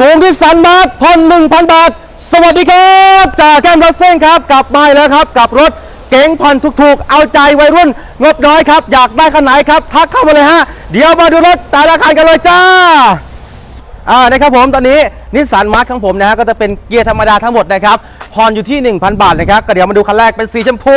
สูงที่สันบาทผ่อน1,000บาท สวัสดีครับจากแก้มรถเส้นครับ กลับมาแล้วครับ กับรถเก๋งผ่อนถูกๆ เอาใจวัยรุ่น งบน้อยครับ อยากได้คันไหนครับ ทักเข้ามาเลยฮะ เดี๋ยวมาดูรถแต่ละคันกันเลยจ้าอ่านะครับผมตอนนี้นิสสันมาร์ทของผมนะฮะก็จะเป็นเกียร์ธรรมดาทั้งหมดนะครับผ่อนอยู่ที่ 1,000 บาทนะครับก็เดี๋ยวมาดูคันแรกเป็นสีชมพู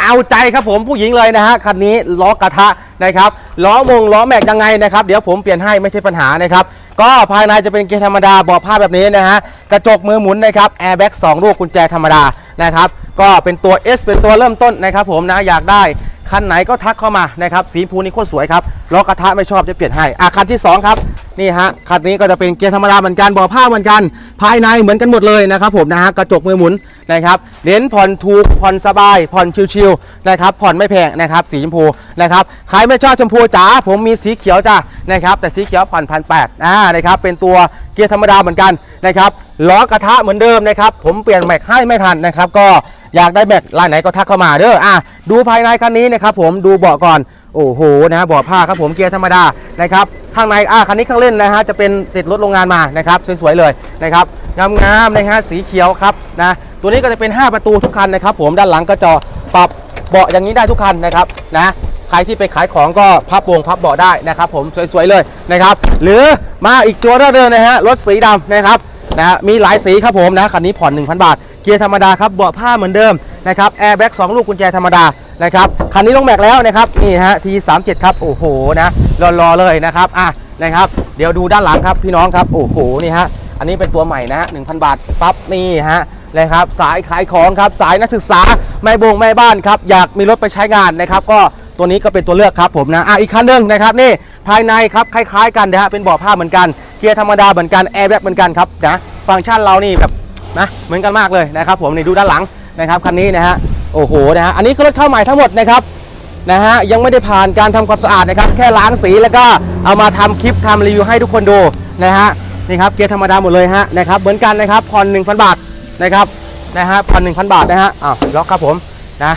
เอาใจครับผมผู้หญิงเลยนะฮะคันนี้ล้อกระทะ นะครับล้อมงล้อแม็กยังไงนะครับเดี๋ยวผมเปลี่ยนให้ไม่ใช่ปัญหานะครับก็ภายในจะเป็นเกียร์ธรรมดาเบาะผ้าแบบนี้นะฮะกระจกมือหมุนนะครับแอร์แบ็กสองลูกกุญแจธรรมดานะครับก็เป็นตัว S เป็นตัวเริ่มต้นนะครับผมนะอยากได้ คันไหนก็ทักเข้ามานะครับสีชมพูนี่โคตรสวยครับล้อกระทะไม่ชอบจะเปลี่ยนให้อะคันที่สองครับนี่ฮะคันนี้ก็จะเป็นเกียร์ธรรมดาเหมือนกันบาะผ้าเหมือนกัน ภายในเหมือนกันหมดเลยนะครับผมนะฮะกระจกมือหมุนนะครับเน้นผ่อนถูกผ่อนสบาย ผ่อนชิวๆนะครับผ่อนไม่แพงนะครับสีชมพูนะครับใครไม่ชอบชมพูจ๋าผมมีสีเขียวจ้ะนะครับแต่สีเขียวผ่อนพันแปดอ่านะครับเป็นตัวเกียร์ธรรมดาเหมือนกันนะครับล้อกระทะเหมือนเดิมนะครับผมเปลี่ยนแม็กให้ไม่ทันนะครับก็ อยากได้แม็กลายไหนก็ทักเข้ามาเด้ออะดูภายในคันนี้นะครับผมดูเบาะก่อนโอ้โหนะฮะเบาะผ้าครับผมเกียร์ธรรมดานะครับข้างในอ่าคันนี้เครื่องเล่นนะฮะจะเป็นติดรถโรงงานมานะครับสวยๆเลยนะครับงามๆนะฮะสีเขียวครับนะตัวนี้ก็จะเป็น 5 ประตูทุกคันนะครับผมด้านหลังก็จะปรับเบาะอย่างนี้ได้ทุกคันนะครับนะใครที่ไปขายของก็พับวงพับเบาะได้นะครับผมสวยๆเลยนะครับหรือมาอีกตัวเดิมนะฮะรถสีดำนะครับนะฮะมีหลายสีครับผมนะคันนี้ผ่อน 1,000 บาท เกียร์ธรรมดาครับเบาะผ้าเหมือนเดิมนะครับแอร์แบ็กสองลูกกุญแจธรรมดานะครับคันนี้ลงแม็กแล้วนะครับนี่ฮะทีสามเจ็ดครับโอ้โหนะรอๆเลยนะครับอะนะครับ เดี๋ยวดูด้านหลังครับพี่น้องครับโอ้โหนี่ฮะอันนี้เป็นตัวใหม่นะฮะ1,000บาทปั๊บนี่ฮะนะครับสายขายของครับสายนักศึกษาแม่บงแม่บ้านครับอยากมีรถไปใช้งานนะครับ ก็ตัวนี้ก็เป็นตัวเลือกครับผมนะอะอีกคันหนึ่งนะครับนี่ภายในครับคล้าย ๆ กันนะฮะเป็นเบาะผ้าเหมือนกันเกียร์ธรรมดาเหมือนกันแอร์แบ็กเหมือนกันครับนะฟังก์ชันเรานี่แบบ นะเหมือนกันมากเลยนะครับ ผมนี่ดูด้านหลังนะครับคันนี้นะฮะโอ้โหนะฮะอันนี้คือรถเข้าใหม่ทั้งหมดนะครับนะฮะยังไม่ได้ผ่านการทำความสะอาดนะครับ แค่ล้างสีแล้วก็เอามาทำคลิปทำรีวิวให้ทุกคนดูนะฮะนี่ครับเกียร์ธรรมดาหมดเลยฮะนะครับเหมือนกันนะครับผ่อน1,000 บาทนะครับนะฮะผ่อน1,000 บาทนะฮะอ้าวล็อกครับผมนะ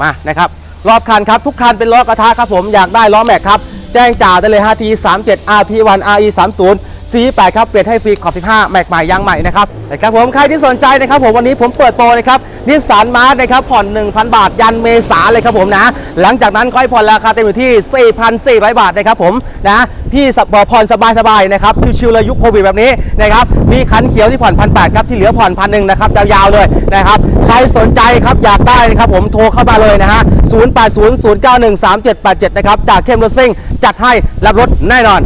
มานะครับรอบคันครับทุกคันเป็นล้อกระทะครับผมอยากได้ล้อแม็กครับแจ้งจ่าได้เลยฮะที37 RP1 RE 30 48ครับเปลี่ยนให้ฟรีขอบ15แม็กใหม่ยางใหม่นะครับนะครับผมใครที่สนใจนะครับผมวันนี้ผมเปิดโปรนะครับนิสสันมาร์ทนะครับผ่อน 1,000 บาท ยันเมษาเลยครับผมนะ หลังจากนั้นค่อยผ่อนราคาเต็มอยู่ที่ 4,400 บาทนะครับผมนะพี่สบผ่อนสบายๆนะครับชิวๆเลยยุคโควิดแบบนี้นะครับมีคันเขียวที่ผ่อนพันแครับที่เหลือผ่อนพันหนึ่งนะครับยาวๆเลยนะครับใครสนใจครับอยากได้นะครับผมโทรเข้ามาเลยนะฮะ0800913787 นะครับจากเข้มรถซิ่งจัดให้รับรถแน่นอน